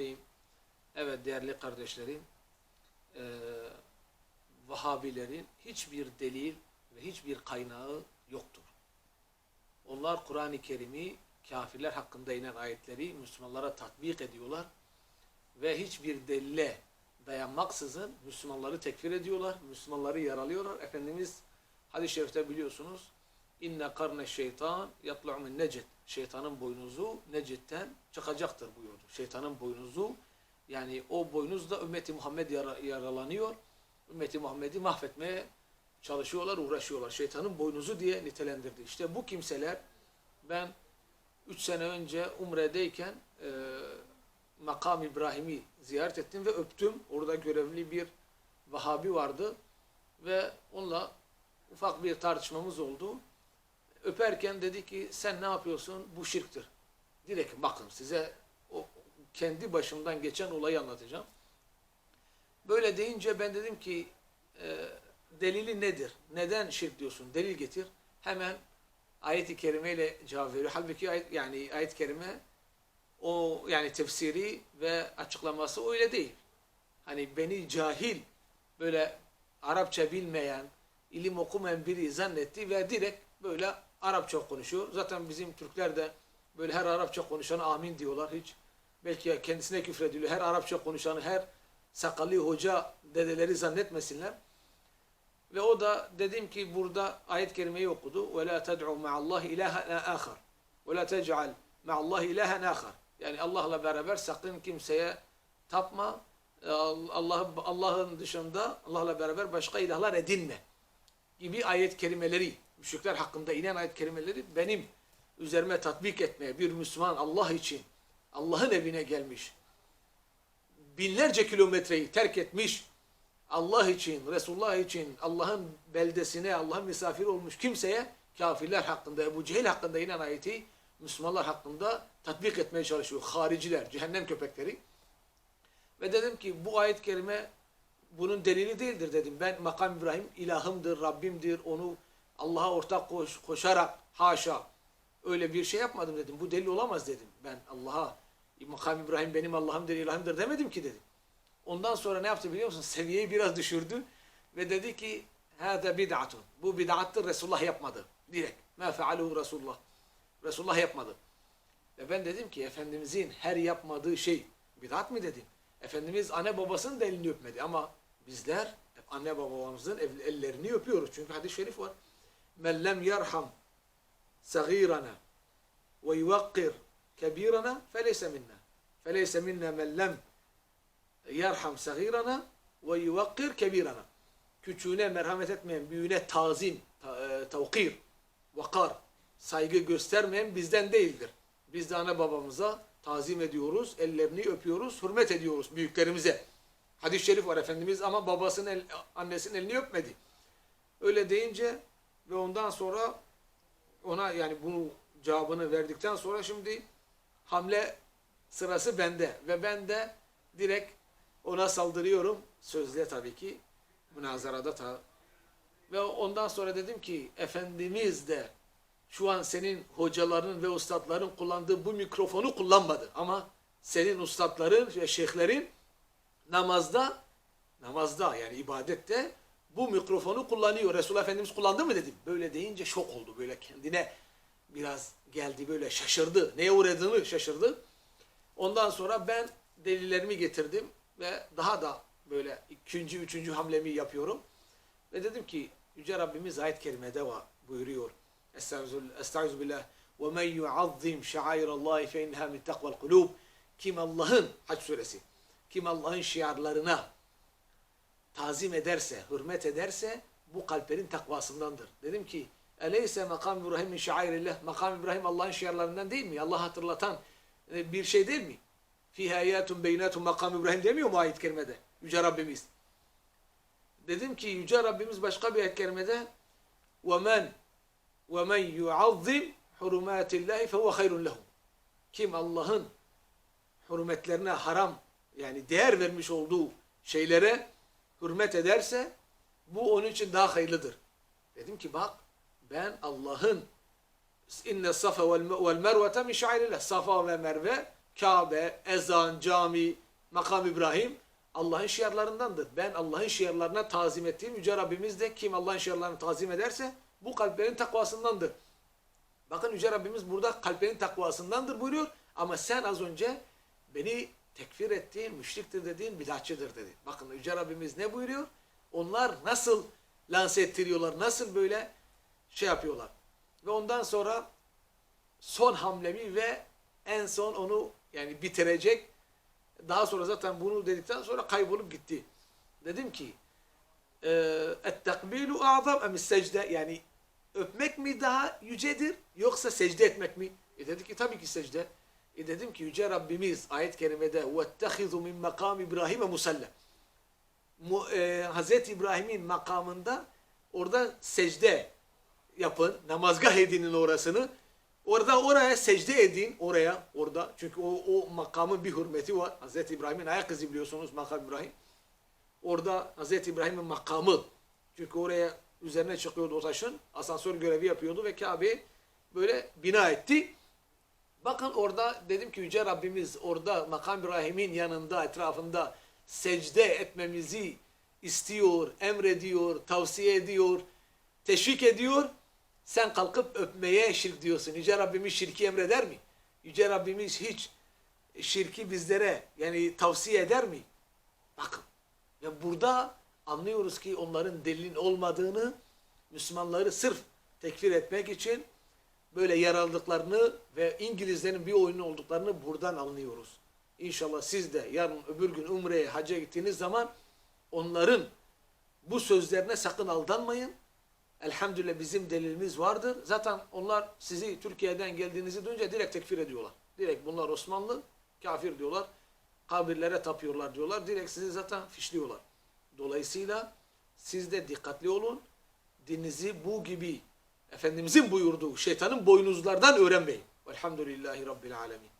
Bismillahirrahmanirrahim. Evet değerli kardeşlerim, eee Vahabilerin hiçbir delil ve hiçbir kaynağı yoktur. Onlar Kur'an-ı Kerim'i kafirler hakkında inen ayetleri Müslümanlara tatbik ediyorlar ve hiçbir delile dayanmaksızın Müslümanları tekfir ediyorlar, Müslümanları yaralıyorlar. Efendimiz hadis-i şerifte biliyorsunuz inne karne şeytan yatlu'u min necet. Şeytanın boynuzu Necet'ten çıkacaktır buyurdu. Şeytanın boynuzu yani o boynuzda ümmeti Muhammed yara- yaralanıyor. Ümmeti Muhammed'i mahvetmeye çalışıyorlar, uğraşıyorlar. Şeytanın boynuzu diye nitelendirdi. İşte bu kimseler ben 3 sene önce Umre'deyken e, Makam İbrahim'i ziyaret ettim ve öptüm. Orada görevli bir Vahabi vardı ve onunla ufak bir tartışmamız oldu. Öperken dedi ki sen ne yapıyorsun? Bu şirktir. Direkt bakın size o kendi başımdan geçen olayı anlatacağım. Böyle deyince ben dedim ki e, delili nedir? Neden şirk diyorsun? Delil getir. Hemen ayet-i kerimeyle cevap veriyor. Halbuki ayet, yani ayet-i kerime o yani tefsiri ve açıklaması öyle değil. Hani beni cahil böyle Arapça bilmeyen, ilim okumayan biri zannetti ve direkt böyle Arapça konuşuyor. Zaten bizim Türkler de böyle her Arapça konuşana amin diyorlar hiç. Belki kendisine küfrediliyor. Her Arapça konuşanı, her sakallı hoca dedeleri zannetmesinler. Ve o da dedim ki burada ayet kerimeyi okudu. Ve la ted'u ma'allahi ilahen ahar. Ve la tec'al ma'allahi ilahen ahar. Yani Allah'la beraber sakın kimseye tapma. Ee, Allah Allah'ın dışında Allah'la beraber başka ilahlar edinme gibi ayet kelimeleri, müşrikler hakkında inen ayet kelimeleri benim üzerime tatbik etmeye bir Müslüman Allah için Allah'ın evine gelmiş, binlerce kilometreyi terk etmiş, Allah için, Resulullah için, Allah'ın beldesine, Allah'ın misafir olmuş kimseye kafirler hakkında, Ebu Cehil hakkında inen ayeti Müslümanlar hakkında tatbik etmeye çalışıyor. Hariciler, cehennem köpekleri. Ve dedim ki bu ayet-i kerime bunun delili değildir dedim. Ben makam İbrahim ilahımdır, Rabbimdir. Onu Allah'a ortak koş, koşarak haşa öyle bir şey yapmadım dedim. Bu delil olamaz dedim. Ben Allah'a makam İbrahim benim Allah'ımdır, ilahımdır demedim ki dedim. Ondan sonra ne yaptı biliyor musun? Seviyeyi biraz düşürdü ve dedi ki hâde bid'atun. Bu bid'attır Resulullah yapmadı. Direkt. Ma fealuhu Resulullah. Resulullah yapmadı. Ve ben dedim ki Efendimizin her yapmadığı şey bid'at mı dedim. Efendimiz anne babasının da elini öpmedi ama bizler anne babamızın el- ellerini öpüyoruz. Çünkü hadis-i şerif var. Men lem yerham sagirana ve yuvakkir kebirana feleyse minna. Feleyse minna men lem yerham sagirana ve. Küçüğüne merhamet etmeyen, büyüğüne tazim, ta, e, tavkir, vakar, saygı göstermeyen bizden değildir. Biz de ana babamıza tazim ediyoruz, ellerini öpüyoruz, hürmet ediyoruz büyüklerimize. Hadis-i şerif var Efendimiz ama babasının, el, annesinin elini öpmedi. Öyle deyince ve ondan sonra ona yani bunu cevabını verdikten sonra şimdi hamle sırası bende ve ben de direkt ona saldırıyorum. Sözle tabii ki münazarada ta. Ve ondan sonra dedim ki Efendimiz de şu an senin hocaların ve ustadların kullandığı bu mikrofonu kullanmadı. Ama senin ustadların ve şeyhlerin namazda namazda yani ibadette bu mikrofonu kullanıyor. Resulullah Efendimiz kullandı mı dedim. Böyle deyince şok oldu. Böyle kendine biraz geldi böyle şaşırdı. Neye uğradığını şaşırdı. Ondan sonra ben delillerimi getirdim ve daha da böyle ikinci, üçüncü hamlemi yapıyorum. Ve dedim ki Yüce Rabbimiz ayet-i kerimede var buyuruyor. Estaizu billah. وَمَنْ يُعَظِّمْ شَعَيْرَ اللّٰهِ فَاِنَّهَا مِنْ تَقْوَ الْقُلُوبِ Kim Allah'ın, Hac suresi, kim Allah'ın şiarlarına tazim ederse, hürmet ederse bu kalplerin takvasındandır. Dedim ki Eleyse makam İbrahim min şairillah. Makam İbrahim Allah'ın şiarlarından değil mi? Allah hatırlatan e, bir şey değil mi? Fiha ayatun beyinatun makam İbrahim demiyor mu ayet-i kerimede? Yüce Rabbimiz. Dedim ki Yüce Rabbimiz başka bir ayet-i kerimede وَمَنْ وَمَنْ يُعَظِّمْ حُرُمَاتِ اللّٰهِ فَهُوَ خَيْرٌ لَهُ Kim Allah'ın hürmetlerine haram yani değer vermiş olduğu şeylere hürmet ederse bu onun için daha hayırlıdır. Dedim ki bak ben Allah'ın inne safa vel mervete min şairillah. Safa ve Merve Kabe, ezan, cami, makam İbrahim Allah'ın şiarlarındandır. Ben Allah'ın şiarlarına tazim ettiğim Yüce Rabbimiz de kim Allah'ın şiarlarını tazim ederse bu kalplerin takvasındandır. Bakın Yüce Rabbimiz burada kalplerin takvasındandır buyuruyor. Ama sen az önce beni tekfir ettiğin, müşriktir dediğin bidatçıdır dedi. Bakın Yüce Rabbimiz ne buyuruyor? Onlar nasıl lanse ettiriyorlar, nasıl böyle şey yapıyorlar. Ve ondan sonra son hamlemi ve en son onu yani bitirecek. Daha sonra zaten bunu dedikten sonra kaybolup gitti. Dedim ki et-tekbilu a'zam em secde yani öpmek mi daha yücedir yoksa secde etmek mi? E dedi ki tabii ki secde. E dedim ki yüce Rabbimiz ayet-i kerimede وَاتَّخِذُ مِنْ مَقَامِ İbrahim'e musalla. Mu, e, Hazreti İbrahim'in makamında orada secde yapın. Namazgah edinin orasını. Orada oraya secde edin. Oraya, orada. Çünkü o, o makamın bir hürmeti var. Hazreti İbrahim'in ayak izi biliyorsunuz makam İbrahim. Orada Hazreti İbrahim'in makamı. Çünkü oraya üzerine çıkıyordu o taşın. Asansör görevi yapıyordu ve Kabe'yi böyle bina etti. Bakın orada dedim ki Yüce Rabbimiz orada makam İbrahim'in yanında etrafında secde etmemizi istiyor, emrediyor, tavsiye ediyor, teşvik ediyor. Sen kalkıp öpmeye şirk diyorsun. Yüce Rabbimiz şirki emreder mi? Yüce Rabbimiz hiç şirki bizlere yani tavsiye eder mi? Bakın. Ve burada anlıyoruz ki onların delilin olmadığını, Müslümanları sırf tekfir etmek için böyle yer aldıklarını ve İngilizlerin bir oyunu olduklarını buradan anlıyoruz. İnşallah siz de yarın öbür gün Umre'ye, hacca gittiğiniz zaman onların bu sözlerine sakın aldanmayın. Elhamdülillah bizim delilimiz vardır. Zaten onlar sizi Türkiye'den geldiğinizi duyunca direkt tekfir ediyorlar. Direkt bunlar Osmanlı, kafir diyorlar. Kabirlere tapıyorlar diyorlar. Direkt sizi zaten fişliyorlar. Dolayısıyla siz de dikkatli olun. Dininizi bu gibi Efendimizin buyurduğu şeytanın boynuzlardan öğrenmeyin. Velhamdülillahi Rabbil Alemin.